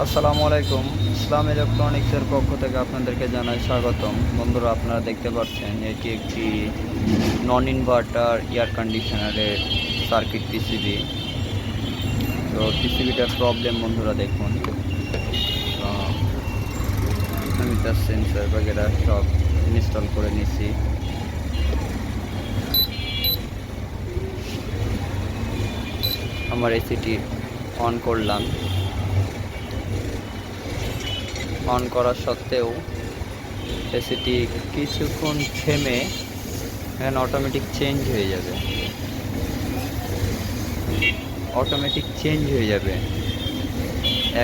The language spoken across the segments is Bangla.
আসসালামু আলাইকুম। ইসলাম ইলেকট্রনিক্সের পক্ষ থেকে আপনাদেরকে জানাই স্বাগতম। বন্ধুরা, আপনারা দেখতে পাচ্ছেন, এটি একটি নন ইনভার্টার এয়ার কন্ডিশনারের সার্কিট পিসিবি তো পিসিবিটার প্রবলেম বন্ধুরা দেখুন। আমি তার সেন্সার বগেরা সব ইনস্টল করে নিছি। আমার এসিটি অন করলাম। অন করা সত্ত্বেও এসিটি কিছুক্ষণ থেমে এখানে অটোমেটিক চেঞ্জ হয়ে যাবে। অটোমেটিক চেঞ্জ হয়ে যাবে।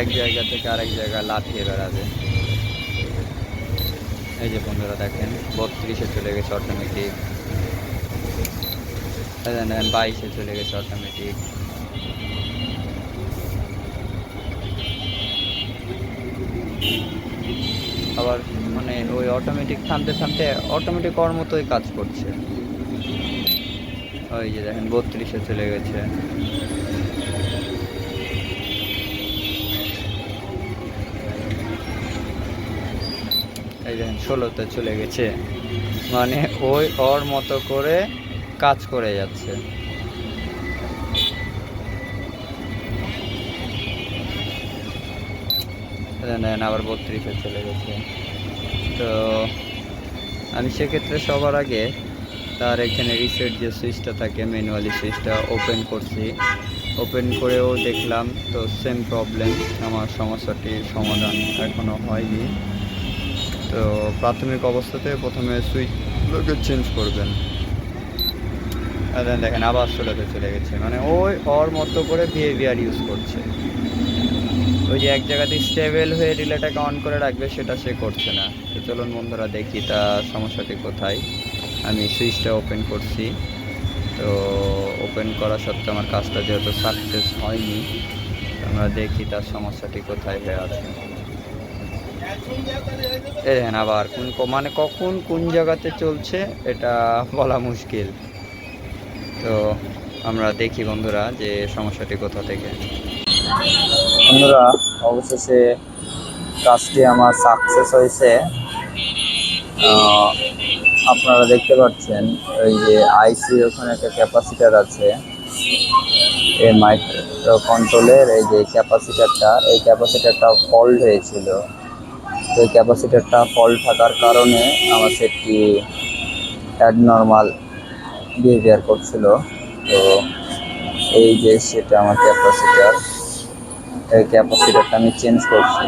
এক জায়গা থেকে আরেক জায়গায় লাফিয়ে বেড়াবে। এই যে বন্ধুরা দেখেন, বত্রিশে চলে গেছে অটোমেটিক বাইশে চলে গেছে অটোমেটিক আবার মানে ওই অটোমেটিক থামতে থামতে অটোমেটিক ওর মতোই কাজ করছে। ওই যে দেখেন বত্রিশে চলে গেছে। এই দেখেন ষোলোতে চলে গেছে। মানে ওই ওর মতো করে কাজ করে যাচ্ছে। দেন আবার বত্রিশে চলে গেছে। তো আমি সেক্ষেত্রে সবার আগে তার এখানে রিসেট যে সুইচটা থাকে ম্যানুয়ালি সুইচটা ওপেন করছি। ওপেন করেও দেখলাম তো সেম প্রবলেম আমার সমস্যাটির সমাধান এখনও হয়নি। তো প্রাথমিক অবস্থাতে প্রথমে সুইচগুলোকে চেঞ্জ করবেন। দেখেন আবার ষোলোতে চলে গেছে। মানে ওই ওর মতো করে বিহেভিয়ার ইউজ করছে। ওই যে এক জায়গাতে স্টেবল হয়ে রিলেটাকে অন করে রাখবে, সেটা সে করছে না। তো চলুন বন্ধুরা দেখি তার সমস্যাটি কোথায়। আমি সুইচটা ওপেন করছি। তো ওপেন করা সত্ত্বেও আমার কাজটা যেহেতু সাকসেস হয়নি, আমরা দেখি তার সমস্যাটি কোথায় হয়ে আছে। এই আবার কোন মানে কখন কোন জায়গাতে চলছে এটা বলা মুশকিল। তো আমরা দেখি বন্ধুরা যে সমস্যাটি কোথা থেকে। বন্ধুরা, অবশেষে কাজটি আমার সাকসেস হয়েছে। আপনারা দেখতে পাচ্ছেন ওই যে আইসি ওখানে একটা ক্যাপাসিটার আছে। এই মাইক্রো কন্ট্রোলের এই যে ক্যাপাসিটারটা এই ক্যাপাসিটারটা ফল্ট হয়েছিল। তো এই ক্যাপাসিটারটা ফল্ট থাকার কারণে আমার সেটটি অ্যাডনর্মাল বিহেভিয়ার করছিল। তো এই যে সেটা আমার ক্যাপাসিটার এই ক্যাপাসিটারটা আমি চেঞ্জ করছি।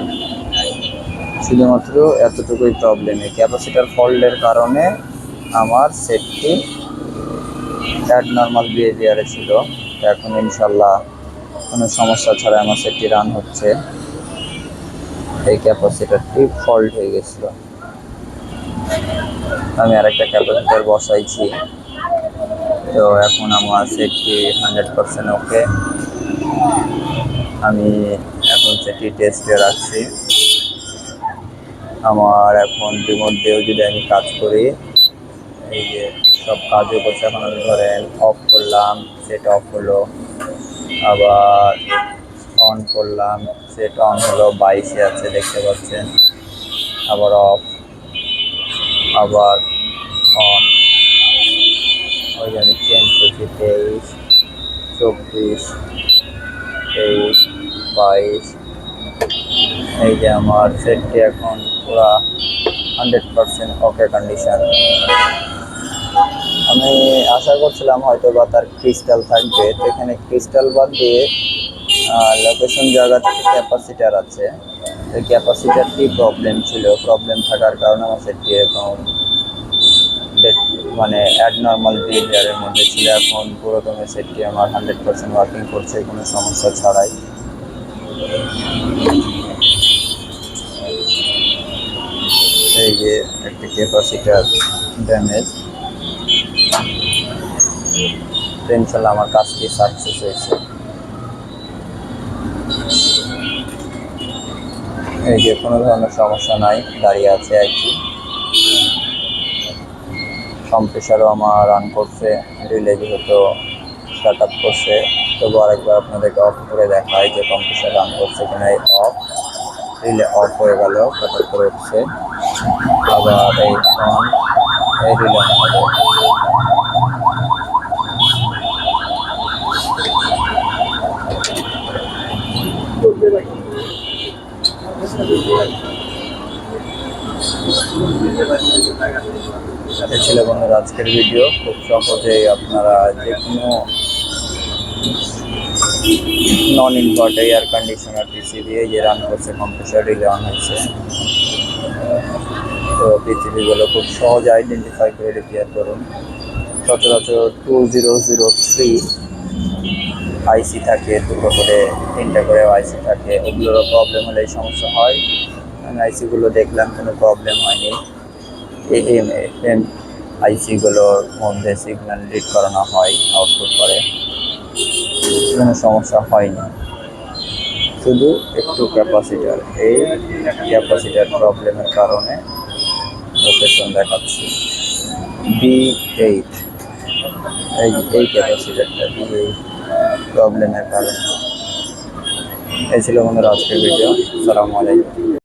শুধুমাত্র এতটুকুই প্রবলেম এই ক্যাপাসিটার ফল্টের কারণে আমার সেটটি অ্যাড নর্মাল বিহেভিয়ারে ছিল। এখন ইনশাল্লাহ কোনো সমস্যা ছাড়া আমার সেটটি রান হচ্ছে। এই ক্যাপাসিটারটি ফল্ট হয়ে গেছিল। আমি আরেকটা ক্যাপাসিটার বসাইছি। তো এখন আমার সেটটি হান্ড্রেড পার্সেন্ট ওকে আমি এখন সেটি টেস্টে রাখছি। আমার এখন ইতিমধ্যেও যদি আমি কাজ করি, এই যে সব কাজও করছে এখন আমি ধরেন অফ করলাম সেট অফ হলো, আবার অন করলাম সেট অন হলো, বাইশে আছে দেখতে পাচ্ছেন, আবার অফ আবার অন ওই আমি চেঞ্জ করছি তেইশ, চব্বিশ তেইশ, বাইশ, এই যে আমার সেটটি এখন পুরা হান্ড্রেড পারসেন্ট ওকে কন্ডিশন আমি আশা করছিলাম হয়তো বা তার ক্রিস্টাল থাকবে। তো এখানে ক্রিস্টাল বাদ দিয়ে লোকেশন জায়গা থেকে ক্যাপাসিটার আছে। এই ক্যাপাসিটারটি প্রবলেম ছিল? প্রবলেম থাকার কারণে আমার সেটটি এরকম মানে অ্যাডনর্মাল বিহেভিয়ারের মধ্যে ছিল এখন পুরোদমে সেটটি আমার হান্ড্রেড পার্সেন্ট ওয়ার্কিং করছে, কোনো সমস্যা ছাড়াই। এই যে একটা ক্যাপাসিটার ড্যামেজ ইনশাল্লাহ আমার কাজটি সাকসেস হয়েছে? এই যে কোনো ধরনের সমস্যা নাই, দাঁড়িয়ে আছে আর কি কম্প্রেসারও আমার রান করছে রিলে যেহেতু স্টার্ট আপ করছে। তবু আরেকবার আপনাদেরকে অফ করে দেখায় যে কম্পিউটার রান করছে কিনা এই অফ রিলে অফ হয়ে গেল স্টার্ট আপ করে উঠছে আবার এই অন এই রিলে সাথে ছিল আজকের ভিডিও। খুব সহজেই আপনারা যে কোনো non invert air conditioner PC দিয়ে যে রান করছে কম্প্রেসার রিলে অন হয়েছে। তো পিসিবিগুলো খুব সহজে আইডেন্টিফাই করে রিপেয়ার করুন। সচরাচর two zero zero three IC থাকে, দুটো করে, তিনটা করে আইসি থাকে। ওগুলোরও প্রবলেম হলে সমস্যা হয়। আইসিগুলো দেখলাম, কোনো প্রবলেম হয়নি। এম আইসিগুলোর মধ্যে সিগন্যাল রিড করানো হয় আউটপুট করে। কোনো সমস্যা হয়নি। শুধু একটু ক্যাপাসিটার এই ক্যাপাসিটার প্রবলেমের কারণে লোকেশন দেখাচ্ছি। বি এইট এই এই ক্যাপাসিটারটা বি এইট প্রবলেমের কারণে। এই ছিল বন্ধুরা আজকের ভিডিও সালামু আলাইকুম।